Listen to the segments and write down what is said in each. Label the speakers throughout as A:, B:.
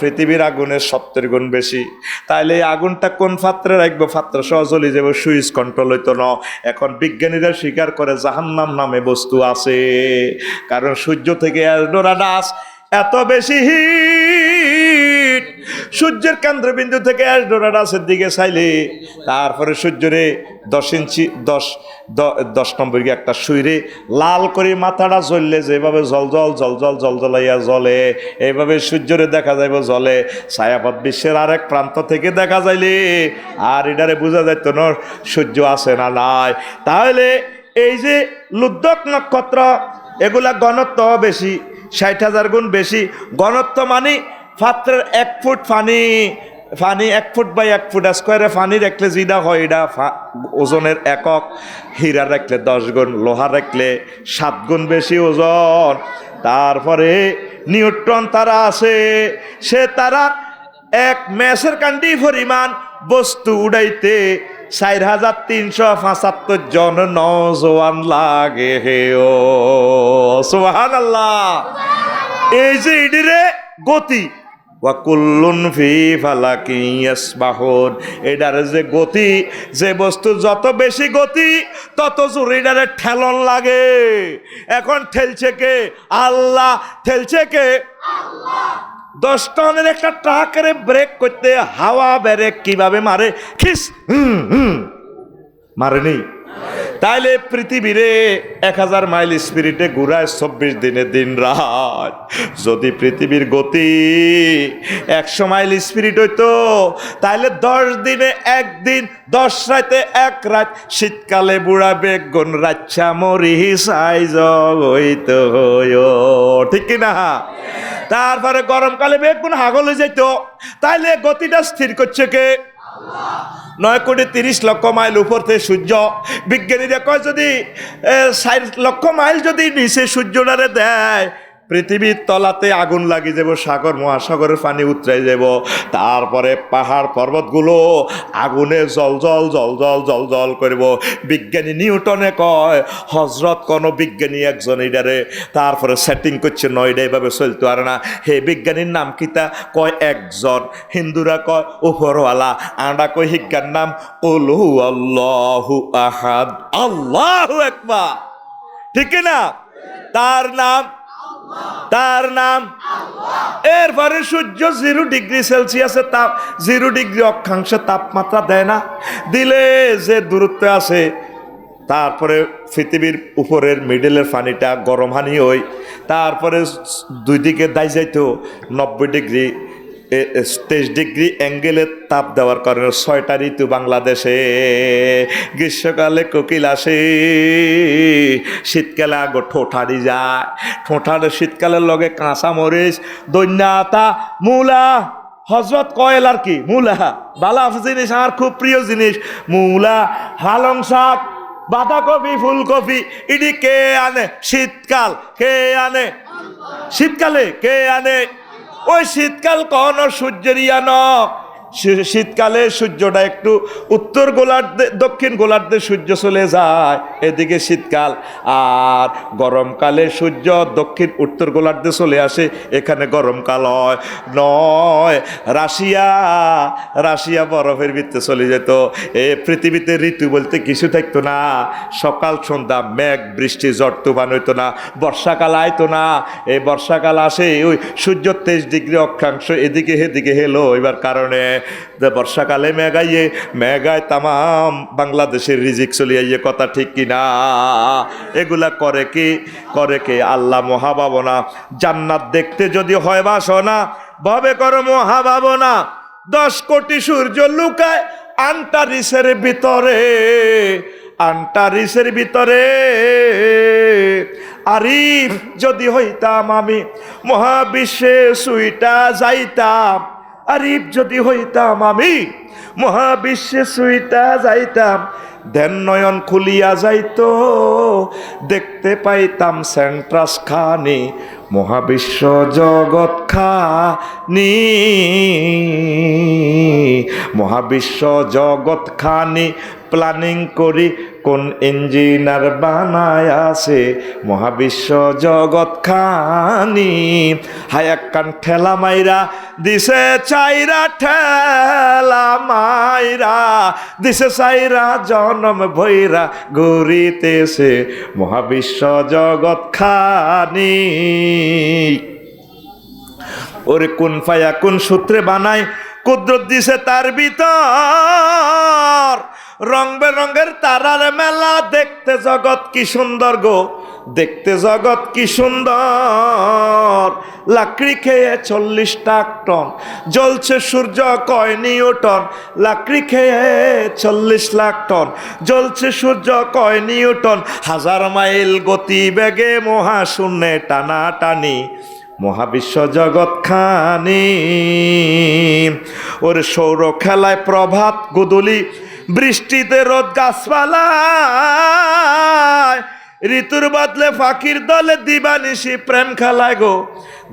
A: পৃথিবীর আগুনের সত্তর গুণ বেশি। তাইলে এই আগুনটা কোন পাত্রে রাখব? পাত্র সহজলি যাব, সুইচ কন্ট্রোল হইতো না। এখন বিজ্ঞানীরা স্বীকার করে জাহান্নাম নামে বস্তু আছে। কারণ সূর্য থেকে এত বেশি হিট। সূর্যের কেন্দ্রবিন্দু থেকে অ্যাসডোরাডাসের দিকে চাইলে, তারপরে সূর্যরে দশ ইঞ্চি, দশ দশ নম্বর একটা শুইরে লাল করে মাথাটা জ্বললে, যেভাবে জল জল জল জল জল জ্বলাইয়া জ্বলে, এইভাবে সূর্যরে দেখা যাইব জলে ছায়াপথ বিশ্বের আরেক প্রান্ত থেকে দেখা যাইলে, আর এটারে বোঝা যাইত না সূর্য আছে না নাই। তাহলে এই যে লুদ্দক নক্ষত্র, এগুলা ঘনত্ব বেশি, ষাট হাজার গুণ বেশি। ঘনত্ব মানে পাত্রের এক ফুট পানি পানি এক ফুট বাই এক ফুট স্কোয়ারে পানি রাখলে যেটা হয়, এটা ওজনের একক। হীরা রাখলে দশ গুণ, লোহা রাখলে সাত গুণ বেশি ওজন। তারপরে নিউট্রন তারা আছে, সে তারা এক মেসের কান্ডি পরিমাণ বস্তু উড়াইতে চার হাজার তিনশো পঁচাত্তর জন নজওয়ান লাগে হে ও। সোহান আল্লাহ এই যে ইডিরে গতি ওয়াকুল্লুন ফি ফালাকি ইয়াসবাহুন। এটার যে গতি, যে বস্তু, যত বেশি গতি, তত জোরে এটারে ঠেলন লাগে। এখন ঠেলছে কে? আল্লাহ। ঠেলছে কে? দশ টনের একটা ট্রাকের ব্রেক করতে হাওয়া ব্রেক কীভাবে মারে? খিস, হুম হুম, মারেনি। তাইলে পৃথিবীরে এক হাজার মাইল স্পিরিটে ঘুরায় চব্বিশ দিনে দিন রাত। যদি পৃথিবীর গতি একশো মাইল স্পিরিট হইতো, তাইলে দশ দিনে একদিন, দশ রাতে এক রাত। শীতকালে বুড়া বেগুন রাচ্ছা মরি সাইজ হইতো ঠিক কিনা? তারপরে গরমকালে বেগুন হাগলে যাইতো। তাইলে গতিটা স্থির করছে কে? নয় কোটি তিরিশ লক্ষ মাইল উপর থেকে সূর্য। বিজ্ঞানীরা কয় যদি লক্ষ মাইল যদি নিচে সূর্যটারে দেয় পৃথিবীর তলাতে আগুন লাগি যাব সাগর, মহাসাগরের পানি উতরাই যাব তারপরে পাহাড় পর্বতগুলো আগুনে জল জল জল জল জল জল করব। বিজ্ঞানী নিউটনে কয় হজরত কোন বিজ্ঞানী একজন এটারে তারপরে সেটিং করছে নয়ডা, এভাবে চলতে পারে না। হে বিজ্ঞানীর নাম কিতা কয়, একজন। হিন্দুরা কয়, উপরওয়ালা। আন্ডা কয়, হিজ্ঞার নাম ওলু আল্লাহু আহাদ। আল্লাহু একবার। ঠিক না? তার নাম তার নাম এরপরে সূর্য জিরো ডিগ্রি সেলসিয়াসের তাপ, জিরো ডিগ্রি অক্ষাংশে তাপমাত্রা দেয় না। দিলে যে দূরত্বে আছে, তারপরে পৃথিবীর উপরের মিডলের পানিটা গরম হানি হই, তারপরে দুই দিকে দায় যাইতো, নব্বই ডিগ্রি তেইশ ডিগ্রি অ্যাঙ্গেলে তাপ দেওয়ার কারণে ছয়টা ঋতু বাংলাদেশে। গ্রীষ্মকালে কোকিল আসে, শীতকালে আগো ঠোঁঠারি যায়। ঠোঁঠারে শীতকালের লগে কাঁচা মরিচ, দৈন্যাতা, মূলা হজরত কয়েল আর কি, মূলা। বালা জিনিস আমার খুব প্রিয় জিনিস, মূলা, হালং শাক, বাঁধাকপি, ফুলকপি, ইডি কে আনে? শীতকাল, কে আনে? শীতকালে কে আনে? ওই শীতকাল কখনো সূর্যের ইয়া শী- শীতকালে সূর্যটা একটু উত্তর গোলার্ধে, দক্ষিণ গোলার্ধে সূর্য চলে যায়, এদিকে শীতকাল। আর গরমকালে সূর্য দক্ষিণ উত্তর গোলার্ধে চলে আসে, এখানে গরমকাল হয়। নয়, রাশিয়া রাশিয়া বরফের ভিতরে চলে যেত। এ পৃথিবীতে ঋতু বলতে কিছু থাকতো না। সকাল, সন্ধ্যা, মেঘ, বৃষ্টি, ঝড়, তুফান হইতো না, বর্ষাকাল আইতো না। এই বর্ষাকাল আসে, ওই সূর্য তেইশ ডিগ্রি অক্ষাংশ এদিকে হেদিকে হেলো, এবার কারণে যে বর্ষাকালে মেঘাইয়ে, মেঘায় তামাম বাংলাদেশের রিজিক চলে আইয়ে কথা ঠিক কিনা এগুলা করে কি? করে কি? আল্লাহ মহাভাবনা। জান্নাত দেখতে যদি হয় বা বাসনা, ভবে করো মহাভাবনা। দশ কোটি সূর্য লুকায় আন্টারিসের ভিতরে আন্টারিসের ভিতরে। আরিফ যদি হইতাম আমি, মহাবিশ্বে সুইটা যাইতাম। আরিফ যদি হইতাম আমি, মহাবিশ্বে শুইতা যাইতাম ধ্যান নয়ন খুলিয়া যাইত, দেখতে পাইতাম সেন্ট্রাস খানি, মহাবিশ্ব জগৎ খানি, মহাবিশ্ব জগৎ খানি প্ল্যানিং করি, কোন ইঞ্জিনার বানায় আছে, মহাবিশ্ব জগৎ খানি। হায়াক্কান ঠেলা মাইরা, দিছে চাইরা ঠেলা মাইরা, দিছে চাইরা জনম ভৈরা ঘুরিতেছে মহাবিশ্ব জগৎ খানি। ওরে কোন ফায়া কোন সূত্রে বানায়, কুদরত দিছে তার ভিতর। রং বেরঙের তারার মেলা দেখতে জগৎ কি সুন্দর গো, দেখতে জগৎ কি সুন্দর। লাকড়ি খেয়ে চল্লিশ টাক টন, জ্বলছে সূর্য কয় নিউটন। লাকড়ি খেয়ে চল্লিশ লাখ টন, জ্বলছে সূর্য কয় নিউটন। হাজার মাইল গতি বেগে মহাশূন্যে টানা টানি মহাবিশ্ব জগৎ খানি। ওর সৌর খেলায় প্রভাত, গুদুলি বৃষ্টিতে রোদ গাছপালায়। ঋতুর বদলে ফাঁকির দলে দিবানিশি প্রেম খেলায় গো,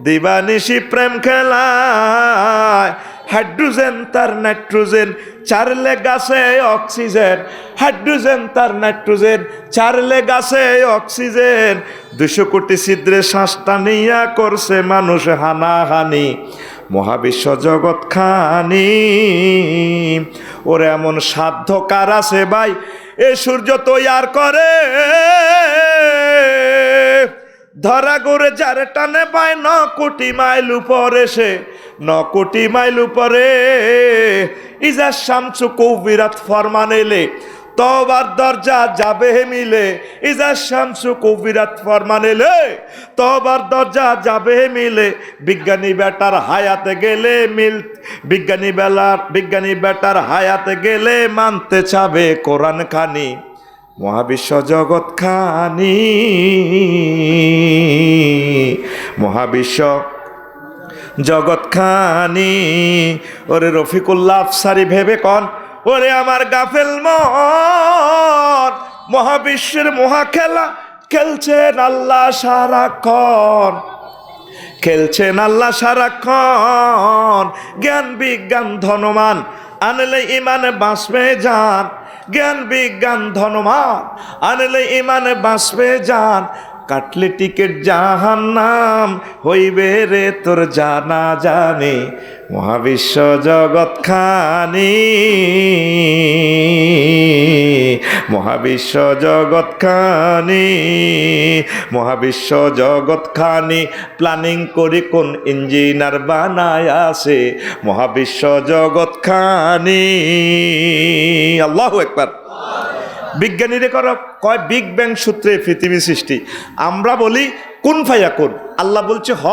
A: দিবানিশি প্রেম খেলায়। হাইড্রোজেন তার নাইট্রোজেন চারলে গাছে অক্সিজেন। হাইড্রোজেন তার নাইট্রোজেন চারলে গাছে অক্সিজেন। দুশো কোটি ছিদ্রে শ্বাসটা নিয়া করছে মানুষ হানাহানি। মহাবিশ্ব জগৎ খানি। ওর এমন সাধ্য কার আছে ভাই? এ সূর্য তৈয়ার করে। ধরা গড়ে যারে টানে পায় ন কোটি মাইল উপরে সে, ন কোটি মাইল উপরে। ইজা শামসু কৌবিরাত ফরমান এলে তবার দরজা যাবে মিলে, ইজা শামসু কবিরাত ফরমান এলে তবার দরজা যাবে মিলে, বিজ্ঞানী বেটার হায়াতে গেলে মিল, বিজ্ঞানী বেলার বিজ্ঞানী বেটার হায়াতে গেলে মানতে চাবে কোরআন খানি, মহাবিশ্ব জগৎ খানি। মহাবিশ্ব জগৎ খানি। ওরে রফিকুল্লাহ আফসারি ভেবে কন ওরে আমার গাফেল মন, মহাবিশ্বের মহা খেলা, খেলছেন আল্লাহ সারাক্ষণ। খেলছেন আল্লাহ সারাক্ষণ। জ্ঞান, বিজ্ঞান ধনমান আনলে ইমানে বাঁচবে যান জ্ঞান, বিজ্ঞান ধনমান আনলে ইমানে বাঁচবে যান কাটলে টিকিট জাহান নাম হইবে রে তোর জানা জানে, মহাবিশ্ব জগৎ খানি। মহাবিশ্ব জগৎ খানি, মহাবিশ্ব জগৎ খানি। প্ল্যানিং করি কোন ইঞ্জিনার বানায় আছে মহাবিশ্ব জগৎ খানি। আল্লাহ একবার বিজ্ঞানীরা কর, কয় বিগ ব্যাং সূত্রে পৃথিবী সৃষ্টি। আমরা বলি, কোন ফাইয়া কোন আল্লাহ বলছে, হ,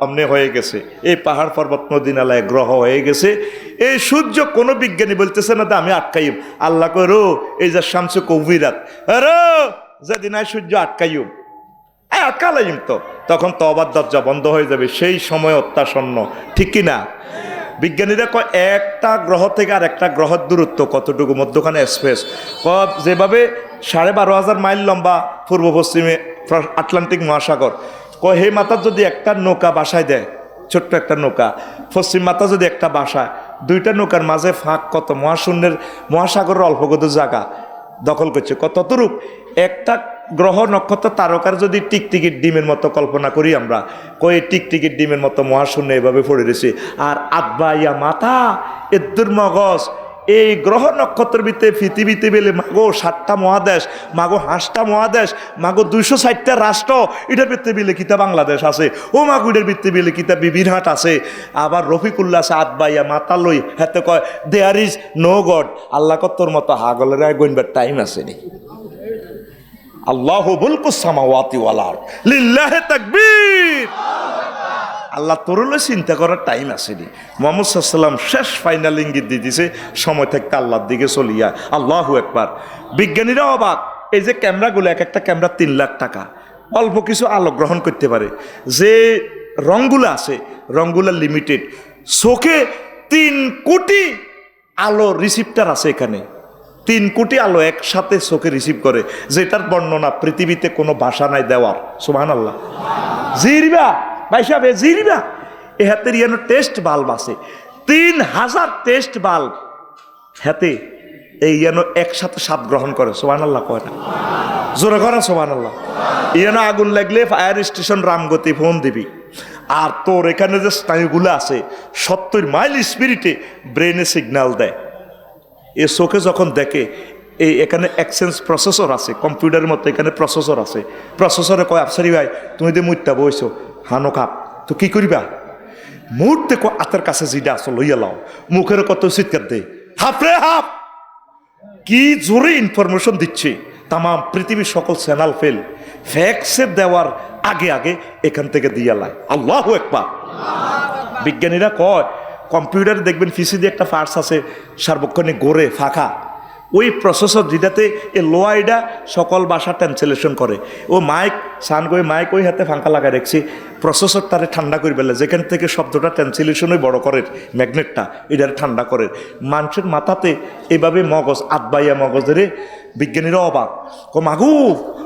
A: অমনে হয়ে গেছে। এই পাহাড় পর্বত নদী নালায় গ্রহ হয়ে গেছে। এই সূর্য কোনো বিজ্ঞানী বলতেছে না তো আমি আটকাইম। আল্লাহ করো এই যে শামসু কবিরাত রো যেদিন আয় সূর্য, আটকাইম। আটকালাইম তো। তখন তো অবাধ দরজা বন্ধ হয়ে যাবে। সেই সময় অত্যাসন্ন। ঠিক কি না? বিজ্ঞানীরা কয়, একটা গ্রহ থেকে আর একটা গ্রহের দূরত্ব কতটুকু? মধ্যখানে স্পেস ক যেভাবে সাড়ে বারো হাজার মাইল লম্বা, পূর্ব পশ্চিমে আটলান্টিক মহাসাগর। ক হে মাথার যদি একটা নৌকা বাসায় দেয়, ছোট্ট একটা নৌকা, পশ্চিম মাথা যদি একটা বাসায়, দুইটা নৌকার মাঝে ফাঁক কত? মহাশূন্যের মহাসাগরের অল্পগত জায়গা দখল করছে। কত তরুপ একটা গ্রহ নক্ষত্র তারকার যদি টিকটিকির ডিমের মতো কল্পনা করি আমরা, কই টিকটিকির ডিমের মতো মহাশূন্য এভাবে পড়ে রয়েছে। আর আব্বা ইয়া মাথা এদ্দুর মগজ এই গ্রহ নক্ষত্রের ভিতরে, পৃথিবীতে বেলে মাগো সাতটা মহাদেশ, মাগো হাঁসটা মহাদেশ, মাগো দুইশো ষাটটা রাষ্ট্র, এটার ভিত্তি বিলে কিতা বাংলাদেশ আছে। ও মাগো, এটার ভিত্তি বিলে কিতা বিবিরহাট আছে। আবার রফিকুল্লাহ আছে আতবাইয়া মাতা লই হাতে কয় there is no god Allah কত্তর মতো হাগলের গইনবার টাইম আছে নি? আল্লাহ বুলকুসামাওয়াতি ওয়ালার লিল্লাহে তাকবীর। আল্লাহ তোরলে চিন্তা করার টাইম আসেনি। মোহাম্মদ সাল্লাম শেষ ফাইনাল ইঙ্গিত দিয়ে দিছে সময় থাকতে আল্লাহর দিকে চলিয়া। আল্লাহু একবার বিজ্ঞানীরা অবাক, এই যে ক্যামেরাগুলো, এক একটা ক্যামেরা তিন লাখ টাকা। অল্প কিছু আলো গ্রহণ করতে পারে। যে রঙগুলো আছে রঙগুলো লিমিটেড চোখে তিন কোটি আলো রিসিপ্টার আছে এখানে। তিন কোটি আলো একসাথে চোখে রিসিভ করে। যেটার বর্ণনা পৃথিবীতে কোনো ভাষা নাই দেওয়ার। সুবহান আল্লাহ জিরবা। ভাই সাহেব এ জিরবা এ হাতের ইয়ানো টেস্ট বাল্ব আছে। তিন হাজার টেস্ট বাল্ব। হাতে এই যেন একসাথে স্বাদ গ্রহণ করে সোহান আল্লাহ কয় না? জোরে করে সোহান আল্লাহ যেন আগুন লাগলে ফায়ার স্টেশন রামগতি ফোন দিবি। আর তোর এখানে যে স্নায়ুগুলো আছে, সত্তর মাইল স্পিরিটে ব্রেনে সিগন্যাল দেয়। এ চোখে যখন দেখে, এই এখানে এক্সচেঞ্জ প্রসেসর আছে, কম্পিউটারের মতো এখানে প্রসেসর আছে। প্রসেসরে কয়, আফসারি ভাই, তুমি যে মুইটা বইছো হানো কাপ। তো কি করিবা মুহূর্তে আতের কাছে যেটা আসো লইয়া লাও মুখের কত চিৎকার দে। হাফ রে হাফ! কি জোরে ইনফরমেশন দিচ্ছে। তাম পৃথিবীর সকল চ্যানেল ফেল ফ্যাক্সের দেওয়ার আগে আগে এখান থেকে দিয়ে লাই। আল্লাহ একবার। বিজ্ঞানীরা কয়, কম্পিউটারে দেখবেন ফিসি দিয়ে একটা ফার্স আছে, সার্বক্ষণিক গড়ে, ফাঁকা। ওই প্রসেসর যেটাতে এ লোয়াইডা সকল ভাষা ট্রান্সলেশন করে। ও মাইক সান করে মাইক ওই হাতে ফাঁকা লাগাই রাখছি। প্রসেসর তারে ঠান্ডা করে ফেলে যেখান থেকে শব্দটা ট্রান্সলেশনই বড় করে ম্যাগনেটটা এটারে ঠান্ডা করে। মানুষের মাথাতে এভাবে মগজ আতবাইয়া মগজের বিজ্ঞানীরা অবাক। ও মাগু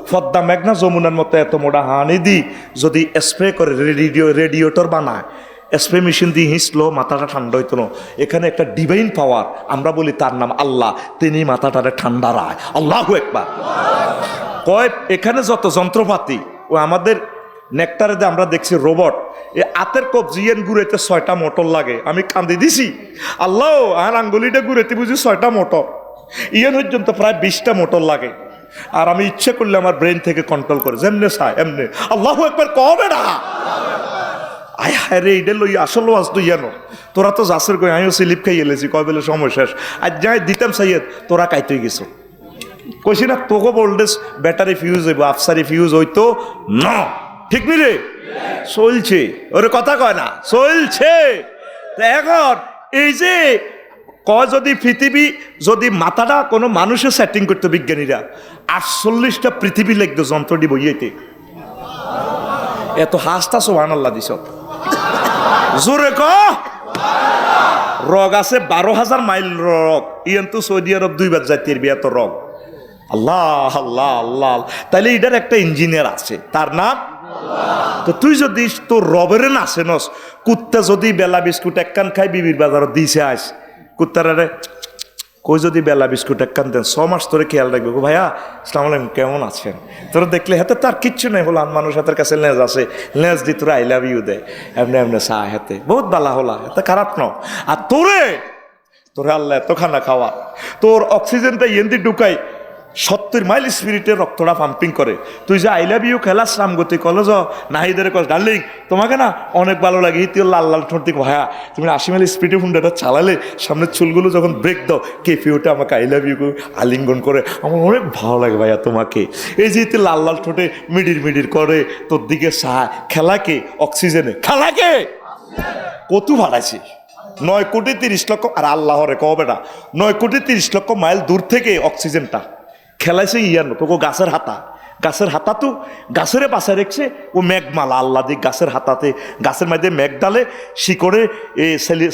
A: ফদ্দা মেঘনা যমুনার মতো এত মোটা হানি দি, যদি স্প্রে করে রেডিও রেডিওটর বানায়। স্প্রে মেশিন দিয়ে হিঁচলো, মাথাটা ঠান্ডা হইতো এখানে একটা ডিভাইন পাওয়ার আমরা বলি তার নাম আল্লাহ, তিনি মাথাটারে ঠান্ডা রায়। আল্লাহ একবার কয়, এখানে যত যন্ত্রপাতি, ও আমাদের নেকটারে আমরা দেখছি রোবট এ আতের কপ জিয়েন ঘুরেতে ছয়টা মোটর লাগে। আমি কান্দি দিছি। আল্লাহ, আর আঙ্গুলিটা ঘুরেতে বুঝি ছয়টা মোটর। ইয়ে পর্যন্ত প্রায় বিশটা মোটর লাগে। আর আমি ইচ্ছে করলে আমার ব্রেন থেকে কন্ট্রোল করে। যেমনে চাই এমনি। আল্লাহ একবার কবে না? আয় হায় রে এটা লই আসলে আজ তুই জানো। তোরা তো যাসের কই, আমিও স্লিপ খাই এলেছি, কয় বেলে সময় শেষ। আর যাই দিতাম সাইয়েদ, তোরা কাইতে গেছো। কইছি না তোকে ভোল্টেজ ব্যাটারি ফিউজ হইব, আফসারি ফিউজ হইতো ন। ঠিক নি রে? চলছে। ওরে কথা কয় না, চলছে। এখন এই যে, কয় যদি পৃথিবী, যদি মাথাটা কোনো মানুষের সেটিং করতো বিজ্ঞানীরা, আটচল্লিশটা পৃথিবী লিখতো যন্ত্রটি বইয়েতে এত হাসতা সোহান আল্লাহ দিছ। জোরে ক। রগ আছে বারো হাজার মাইল রগ। ইয়ান তো সৌদি আরব দুইবার জাতির বিয়া তো রগ। আল্লাহ আল্লাহ আল্লাহ। তাইলে এটার একটা ইঞ্জিনিয়ার আছে, তার নাম? তো তুই যদি তোর রবের না নস, কুত্তা যদি বেলা বিস্কুট একখান খাই বিবির বাজারত দিছে আস কুত্তারে কই যদি বেলা বিস্কুট একখান দেন, ছ মাস ধরে খেয়াল রাখবে ভাইয়া সালাম আলাইকুম, কেমন আছেন? তোর দেখলে হাতে তার কিচ্ছু নেই, হলো মানুষ হাতের কাছে লেজ আছে, লেজ দি তোরা আই লাভ ইউ দেয় এমনি এমনি চা হাতে। বহুত বালা হলা, এত খারাপ ন। আর তোরে তোরে আল্লাহ এত খানা খাওয়া, তোর অক্সিজেনটা ইয়েন্দি ঢুকাই সত্তর মাইল স্পিরিটের রক্তটা পাম্পিং করে। তুই যে আই লাভ ইউ খেলাস রামগতি কলেজ, নাহিদের কস ডার্লিং, তোমাকে না অনেক ভালো লাগে। ইতিও লাল লাল ঠোঁট দিক ভায়া তুমি আশি মাইল স্পিডে হুন্ডাটা চালালে সামনের চুলগুলো যখন ব্রেক দাও কেপিওটা আমাকে আই লাভ ইউ আলিঙ্গন করে। আমার অনেক ভালো লাগে ভাইয়া তোমাকে। এই যে ইতি লাল লাল ঠোঁটে মিডির মিডির করে, তোর দিকে সা খেলাকে অক্সিজেনে। খেলাকে কতু ভাড়াইছি নয় কোটি তিরিশ লক্ষ আর আল্লাহরে কবে না নয় কোটি তিরিশ লক্ষ মাইল দূর থেকে অক্সিজেনটা। খেলাইছে ইয়ার তোকে গাছের হাতা। গাছের হাতা তো গাছেরে বাসায় রেখছে, ও মেঘমালা আল্লাহ দি গাছের হাতাতে, গাছের মধ্যে মেঘ ডালে শিকড়ে এ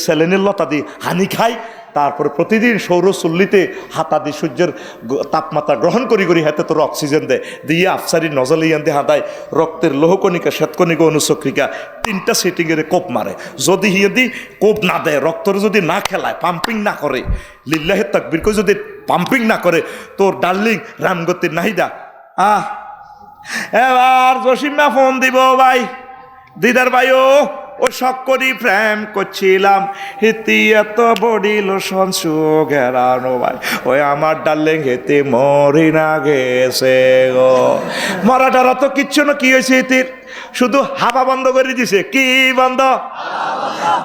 A: সেলেনের লতা দিয়ে হানি খায়। তারপরে প্রতিদিন সৌরচল্লিতে হাতা দিয়ে সূর্যের তাপমাত্রা গ্রহণ করি করি হাতে তোর অক্সিজেন দেয়। দিয়ে আফসারি নজলে ইয়ান দিয়ে হাতায় রক্তের লোহকণিকা, শ্বেতকণিকা, অনুচক্রিকা, তিনটা সেটিংয়ের কোপ মারে। যদি হিয়ে দি কোপ না দেয়, রক্তর যদি না খেলায় পাম্পিং না করে, লিল্লাহে তাকবির করে যদি পাম্পিং না করে, তোর ডার্লিং রামগতির নাহিদা আহ। এবার জসিমা ফোন দিব, ভাই। দিদার ভাইও, ও শখ করি প্রেম করছিলাম। হিতি এত বডি লোশন সুগেরানো ভাই। ওই আমার ডার্লিং হেতে মরি না গেছে গো। মরাটারা তো কিচ্ছু না, কি হয়েছে হিতির? শুধু হাবা বন্ধ করে দিছে। কি বন্ধ?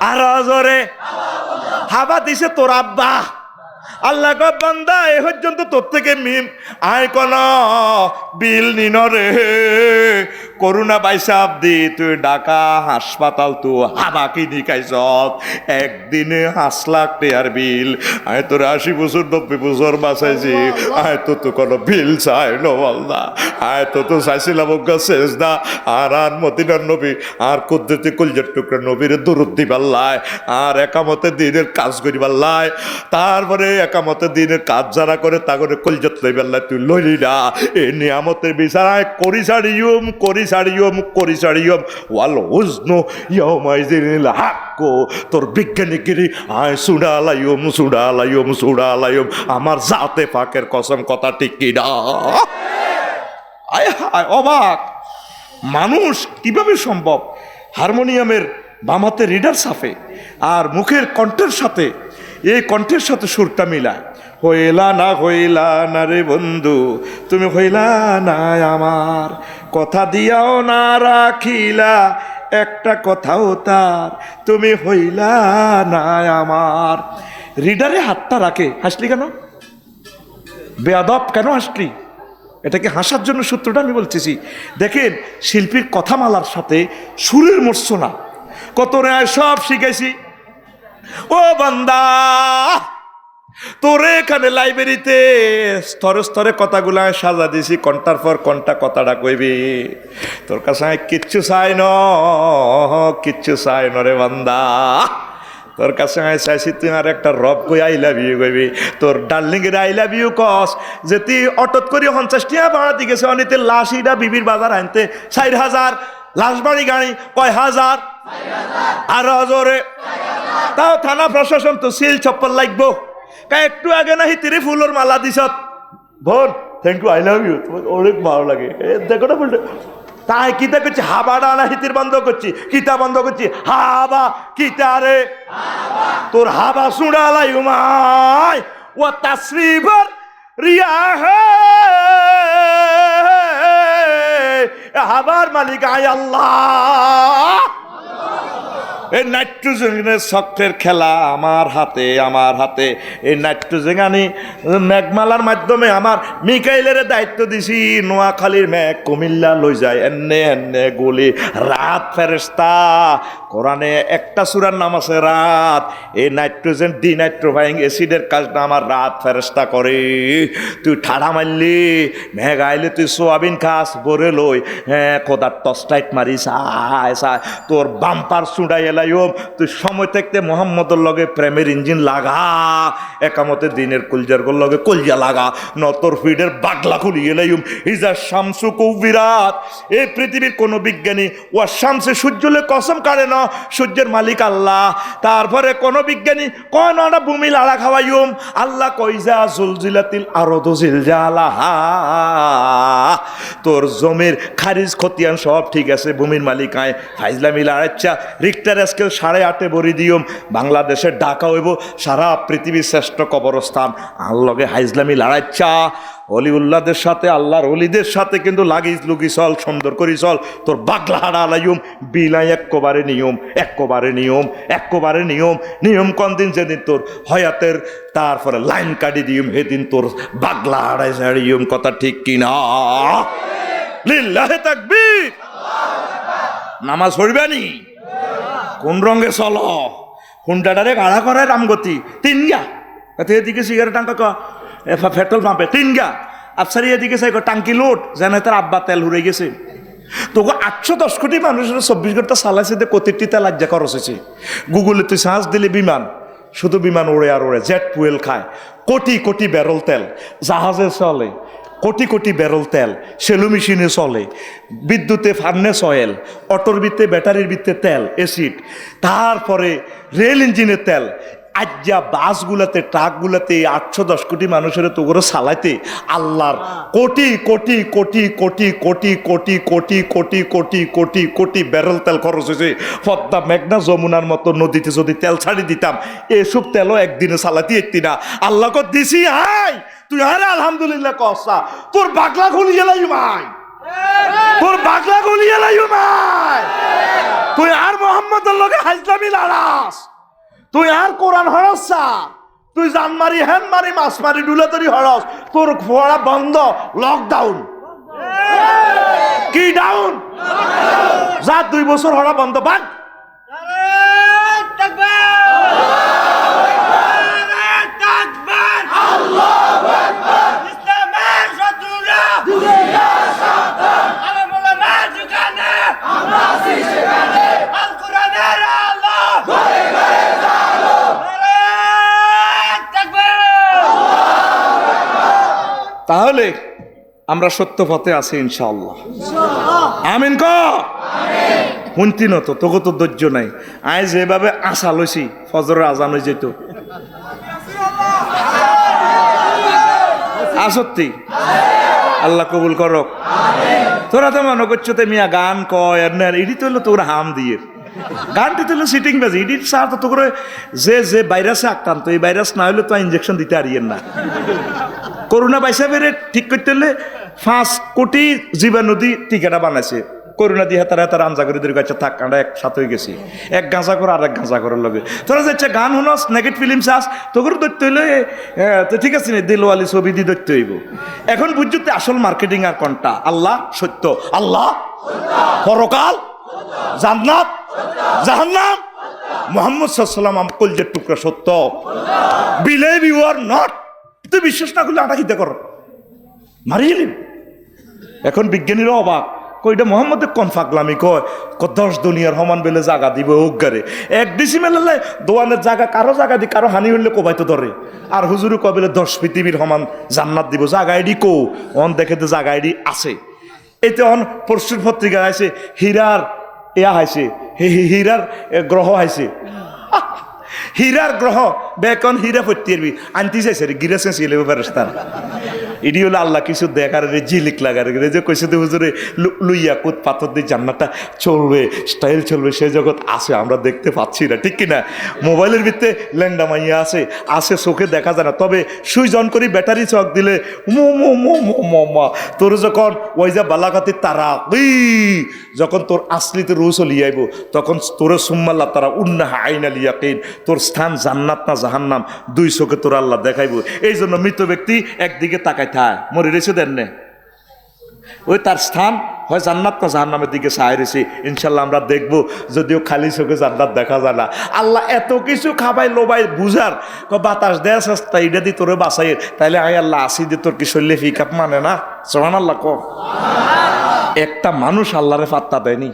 A: আরও জোরে। হাবা দিছে তোর আব্বা। আল্লাহ বান্দা, এ পর্যন্ত তোর থেকে মিম আয় কোন বিল নিন রে। করুণা বাইসাব দি, তুই ঢাকা হাসপাতাল তু হাবা কিনি খাইছ একদিনে পাঁচ লাখ টেয়ার বিল। আয় তোর আশি বছর, নব্বই বছর বাঁচাইছি। আয় তো তো কোনো বিল চাই নবলদা আয় তো তো চাইছিলাম অজ্ঞা শেষ না আর আর মদিনার নবী, আর কুদ্দুতি কুলজের টুকরা নবীর দূরত দিবার লাই। আর একামতে দিনের কাজ করিবার লাই। তারপরে একামতে দিনের কাজ যারা করে, তা করে কলজত লই বেল্লা তুই লইলি না। এ নিয়ামতের বিচারায় করি সারিয়ম করি সারিয়ম করি সারিয়ম। ওয়াল হুজনু ইয়াউমাইজিনিল হাক্কো। তোর বিজ্ঞানীগিরি আয় সুডালাইম সুডালাইম সুডালাইম আমার জাতে পাকের কসম কথা ঠিক কি না? আয় হায়, অবাক। মানুষ কীভাবে সম্ভব? হারমোনিয়ামের বামাতে রিডার সাফে আর মুখের কণ্ঠের সাথে এই কণ্ঠের সাথে সুরটা মিলায়। হইলা না হইলা না রে বন্ধু, তুমি হইলা না আমার। কথা দিয়াও না রাখিলা, একটা কথাও তার। তুমি হইলা না আমার। রিডারে হাতটা রাখে, হাসলি কেন? বেয়াদব কেন হাসলি? এটাকে হাসার জন্য সূত্রটা আমি বলতেছি? দেখেন, শিল্পীর কথামালার সাথে সুরের মর্সনা কত রায় সব শিখেছি। ও বান্দা, তোরে এখানে লাইব্রেরিতে স্তরে স্তরে কথাগুলা সাজা দিছি কন্টার পর কন্টা কথাটা কইবি। তোর কাছে কিচ্ছু চাই ন, কিচ্ছু চাই ন রে বান্দা। তোর কাছে আমি চাইছি তুই আর একটা রব কই আই লাভ ইউ কইবি। তোর ডার্লিং এর আই লাভ ইউ কস, যে তুই অটত করি পঞ্চাশ টিয়া ভাড়া দি গেছে, অনিতে লাশিটা বিবির বাজার আনতে। চার হাজার, লাশ বাড়ি গাড়ি, কয় হাজার? আর হজরে তাও থানা প্রশাসন তো সিল চপ্পল লাগবো। একটু আগে নাহি তিরি ফুলের মালা দিছত। বোন thank you I love you অনেক ভালো লাগে। দেখো না বলতে তাই কিতা করছি হাবাটা না হিতির বন্ধ করছি? কিতা বন্ধ করছি? হাবা, কিতা রে? তোর হাবা সুড়ালাই উমাই। ও তাসরিফর রিয়া হে। হাবার মালিক আয় আল্লাহ। এই নাইট্রোজেনের শক্তের খেলা আমার হাতে আমার হাতে। এই নাইট্রোজেন আনি মেঘমালার মাধ্যমে আমার মিকাইলের দায়িত্ব দিছি, নোয়াখালীর মেঘ কুমিল্লা লই যায়। এনে এনে গুলি, রাত ফেরেস্তা কোরআনে একটা সুরার নাম আছে রাত। এই নাইট্রোজেন ডি নাইট্রোফাইং অ্যাসিডের কাজটা আমার রাত ফেরেস্তা করে। তুই ঠাড়া মারলি, মেঘ আইলে তুই সোয়াবিন খাস বরে লই। হ্যাঁ খোদার টসলাইট মারি সায় সায় তোর বাম্পার সুডাই এলাইম তুই সময় থাকতে মোহাম্মদর লগে প্রেমের ইঞ্জিন লাগা। একামতে দিনের কুলজার গোল লগে কলজা লাগা। নতর ফিডের বাগলা খুলি এলাইম ইজা শামসু কৌবিরাত এই পৃথিবীর কোনো বিজ্ঞানী ও শামসে সূর্যলে কসম কাড়ে না। সূর্যের মালিক আল্লাহ। তারপরে কোন বিজ্ঞানী, কয় না ভূমি লাড়া খাওয়াইম আল্লাহ কইজা জুলজিলাতিল আরদ তোর জমির খারিজ খতিয়ান সব ঠিক আছে, ভূমির মালিক আয়। ফাইজলামি লাড়াচ্ছা রিক্টার স্কেল সাড়ে আটে বরি দিয়ম। বাংলাদেশের ডাকা হইব সারা পৃথিবীর শ্রেষ্ঠ কবরস্থান। আর লগে হাইজলামি লাড়াচ্ছা অলিউল্লাদের সাথে, আল্লাহর অলিদের সাথে কিন্তু লাগিস লুগি চল, সুন্দর করি চল। তোর বাগলা হাড়া আলাইম বিলাই একবারে নিয়ম একবারে নিয়ম একবারে নিয়ম। নিয়ম দিন? যেদিন তোর হয়াতের, তারপরে লাইন কাটি দিম সেদিন তোর বাগলা ছাড়িয়ম কথা ঠিক কিনা লিল্লাহে তাকবীর। নামাজ পড়বানি কোন রঙে চল? হুন্ডাটারে গাড়া করে রামগতি। তিন গা এদিকে সিগারেট টাঙ্কা পেট্রোল পাম্পে তিন গা আফসারি এদিকে চাই টাঙ্কি লোড যেন তার আব্বা তেল হুড়ে গেছে। তোকে আটশো দশ কোটি মানুষের চব্বিশ ঘণ্টা চালাইছে যে কোটিটি তেল লাজ্জা খরচ হয়েছে গুগলে তুই সাহস দিলে বিমান। শুধু বিমান ওড়ে আর ওড়ে জেট ফুয়েল খায়। কোটি কোটি ব্যারল তেল। জাহাজে চলে। কোটি কোটি ব্যারল তেল। সেলু মেশিনে চলে। বিদ্যুতে ফার্নেস অয়েল অটোর ভিত্তে ব্যাটারির ভিত্তে তেল এসিড তারপরে রেল ইঞ্জিনের তেল। আজ্জা বাসগুলাতে ট্রাকগুলাতে আটশো দশ কোটি মানুষের তো করে চালাইতে আল্লাহর কোটি কোটি কোটি কোটি কোটি কোটি কোটি কোটি কোটি কোটি কোটি ব্যারেল তেল খরচ হয়েছে পদ্মা মেঘনা যমুনার মতো নদীতে যদি তেল ছাড়ি দিতাম এসব তেলও একদিনে চালাতে একটি না আল্লাহকে দিছি হাই তুই আরে আলহামদুলিল্লাহ কসা তোর বাগলা খুলি গেলাই মাই তোর বাগলা খুলি গেলাই ভাই তুই আর মোহাম্মদের লগে হাইজলামি লাড়াস তুই আর কোরআন হরস তুই জান মারি হ্যান মারি মাছ মারি ডুলে তরি হরস। তোর পড়া বন্ধ লকডাউন কি ডাউন যা দুই বছর হরা বন্ধ বাদ তাহলে আমরা সত্য পথে আছি ইনশাআল্লাহ। আমিন ক? শুনতি ন তো তোকে তো ধৈর্য নাই। আয় যেভাবে আশা লইছি ফজরের আজান হয়ে যেত। আসত্তি আল্লাহ কবুল করক তোরা তো মনে করছ তো মিয়া গান কয় আর না এডি তো হলো তোরা হাম দিয়ে। গানটি তো হলো সিটিং বাজি ইডিট স্যার তো তোকে যে যে ভাইরাসে আক্রান্ত, এই ভাইরাস না হলে তো ইঞ্জেকশন দিতে আরিয়েন না। করোনা বাইসা বেড়ে ঠিক করতে হলে পাঁচ কোটি জীবাণু দি টিকাটা বানাইছে। করোনা দিয়ে তারা তারা আঞ্জা করে দিয়ে কাছে থাক, আমরা একসাথে হয়ে গেছি। এক গাঁজা করে আর এক গাঁজা করার লগে। তোরা যাচ্ছে গান শুনস নেগেট ফিল্ম চাস তোর ধরতে হইলে তো ঠিক আছে নি, দিলওয়ালি ছবি দিয়ে ধরতে হইব। এখন বুঝতে আসল মার্কেটিং আর কোনটা? আল্লাহ সত্য। আল্লাহ পরকাল জান্নাত। জাহান্নাম? মোহাম্মদ সাল্লাম কলজের টুকরা সত্য। বিলেভ ইউ আর নট তুই বিশ্বাস না করলে আটা খিতে কর। মারিয়ে নিবি। এখন বিজ্ঞানীরা অবাক। কইটা মোহাম্মদের কোন ফাগলামি? কয় দশ দুনিয়ার সমান বেলে জাগা দিব উগারে এক ডিসিমেল হলে দোয়ানের জায়গা কারও জায়গা দি, কারও হানি হইলে কোবাই তো ধরে। আর হুজুরু কয়, বেলে দশ পৃথিবীর সমান জান্নাত দিব। জাগা আইডি কো? অন দেখে তো জাগা আছে। এতে অন পরশুর পত্রিকা আছে, হীরার এয়া হাইছে। হীরার গ্রহ হাইছে হীরার গ্রহ বেকন হীরা পড়তে আনতে চাইছে রে গিরা চেঁচিয়ে লেবে ফেরস্তার ইডি হলো আল্লাহ কিছু দেখার রে জিলিক লাগার রে যে কইছে তো হুজুরে লুইয়া কুত পাথর দিয়ে জান্নাতটা চলবে স্টাইল চলবে সে জগৎ আছে আমরা দেখতে পাচ্ছি না। ঠিক কিনা? মোবাইলের ভিতরে ল্যান্ডা মাইয়া আছে আছে চোখে দেখা যায় না। তবে সুইচ অন করি ব্যাটারি চক দিলে মো মো মো মো মো মা তোর যখন ওই যে বালাকাতির তারা যখন তোর আসলিতে রুহ চলিয়ে আইব, তখন তোর সুম্মাল্লা তারা উন্নাহা আইনা লিয়াকিন তোর স্থান জান্নাত না জাহান্নাম, দুই চোখে তোর আল্লাহ দেখাইব। এই জন্য মৃত ব্যক্তি একদিকে তাকাই থায় মরে রেছে দেন নে। ওই তার স্থান হয় জান্নাত না জাহান্নামের দিকে চাই রয়েছে ইনশাল্লাহ আমরা দেখব, যদিও খালি চোখে জান্নাত দেখা যায় না। আল্লাহ এত কিছু খাবাই লোবাই বুঝার বাতাস দেয় সস্তা এটা দি তোরে বাঁচাই তাইলে আই আল্লাহ আসি দিয়ে তোর কি শরীরে ফিকাপ মানে না? সোহান আল্লাহ ক। একটা মানুষ আল্লাহরে ফাত্তা দেয়নি।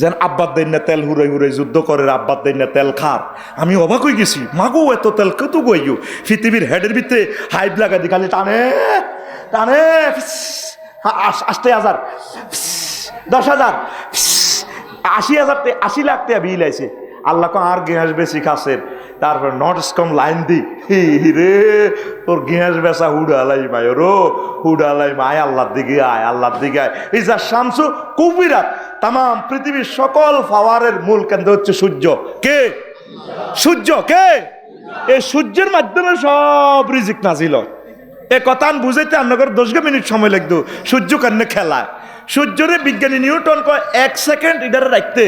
A: যেন আব্বার দেন না তেল হুড়াই হুড়াই যুদ্ধ করে, আব্বার দেন না তেল খার। আমি অবাক হয়ে গেছি, মাগো, এত তেল কত গইও পৃথিবীর হেডের ভিতরে হাইপ লাগা দি খালি টানে টানে আশটি হাজার দশ হাজার আশি হাজার আশি লাখ টাকা বিল আছে আল্লাহ কো আর গ্যাস বেশি খাসের। তারপর নট কম লাইন দি। রে, তোর গ্যাস বেচা হুডালাই মায় রো হুডালাই মায় আল্লাহর দিকে আয়, আল্লাহর দিকে আয়। যা শামসু কুবিরাত তাম পৃথিবীর সকল পাওয়ারের মূল কেন্দ্র হচ্ছে সূর্য। কে? সূর্য, কে? এই সূর্যের মাধ্যমে সব রিজিক নাজিল এ কথা বুঝাইতে আপনাদের দশ মিনিট সময় লাগতো। সূর্য কেন খেলায়? সূর্যরে বিজ্ঞানী নিউটন কয়, এক সেকেন্ড এটারে রাখতে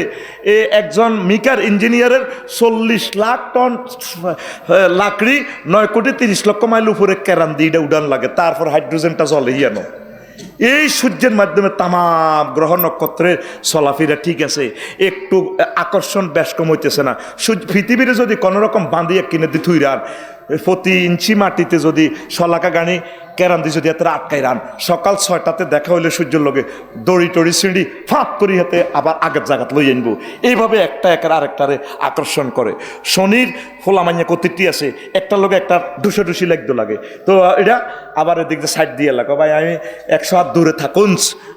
A: এ একজন মিকার ইঞ্জিনিয়ারের চল্লিশ লাখ টন লাকড়ি নয় কোটি তিরিশ লক্ষ মাইল উপরে কেরান দিয়ে এটা উড়ান লাগে, তারপর হাইড্রোজেনটা চলে ইয়ানো এই সূর্যের মাধ্যমে তামাম গ্রহ নক্ষত্রের চলাফেরা ঠিক আছে, একটু আকর্ষণ বেশ কম হইতেছে না। সূর্য, পৃথিবীরে যদি কোনোরকম বাঁধিয়ে কিনে দি থুই রান প্রতি ইঞ্চি মাটিতে যদি শলাকা গানি কেরান দিয়ে যদি এত আটকাই রান সকাল ছয়টাতে দেখা হইলে সূর্যের লগে দড়ি টড়ি সিঁড়ি ফাঁক করি হাতে আবার আগের জায়গাত লই আনব এইভাবে একটা একের আরেকটারে আকর্ষণ করে। শনির ফোলামাইয়া কতিটি আছে একটা লোকে একটা ডুসে ডুসি লাগতে লাগে। তো এটা আবার এদিক দিয়ে সাইড দিয়ে লাগো, ভাই, আমি একশো হাত দূরে থাকুন,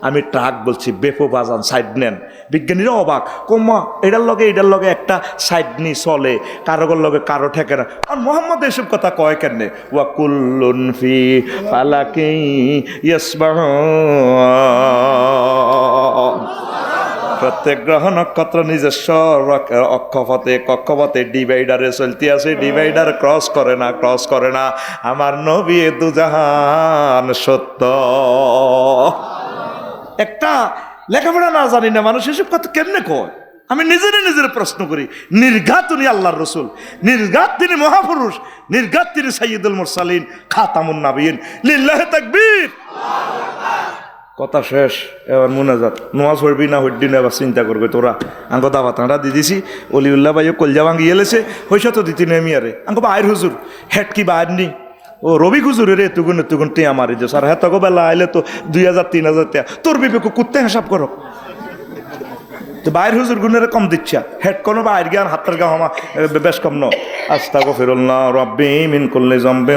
A: আমি ট্রাক বলছি, বেপো বাজান, সাইড নেন। বিজ্ঞানীরা অবাক, কম্মা, এটার লগে এটার লগে একটা সাইড নি চলে কারোর লগে কারও ঠেকে না। আর মোহাম্মদ এসব কথা কয় কেন ওয়া কুল্লুন ফি প্রত্যেক গ্রহ নক্ষত্র নিজস্ব অক্ষপথে, কক্ষপথে ডিভাইডারে চলতে আছে। ডিভাইডার ক্রস করে না, ক্রস করে না। আমার নবী দুজাহান সত্য। একটা লেখাপড়া না জানি না, মানুষ এসব কথা কেমনে কয়? আমি নিজেরে নিজের প্রশ্ন করি, নির্ঘাত উনি আল্লাহর রসুল, নির্ঘাত তিনি মহাপুরুষ, নির্ঘাত তিনি সাইয়দুল মুরসালিন, খাতামুন নাবিয়িন। লিল্লাহি তাকবীর। কথা শেষ, এবার মুনাজাত। নোয়াজ হরবি না হড্ডি না, এবার চিন্তা করবে তোরা। আঙ্ক দাবা তাঁরা দি দিছি। অলি অলিউল্লাহ ভাইও কলজা ভাঙ্গি এলেছে, হইসা তো দিতি নেমি আরে আঙ্ক বাইর হুজুর, হেট কি বাইর নি ও রবি হুজুর রে, তুগুন তুগুন টিয়া মারি যে, স্যার হ্যাঁ তখন বেলা আইলে তো দুই হাজার, তিন হাজার তোর বিবেক কুত্তে হিসাব করো। তো বাইর হুজুর গুণের কম দিচ্ছা। হেড কোনো বাইর জ্ঞান, হাতের গা হমা বেশ কম ন। আস্তা গো ফিরুল্লাহ রব্বি মিন করলে জম্বে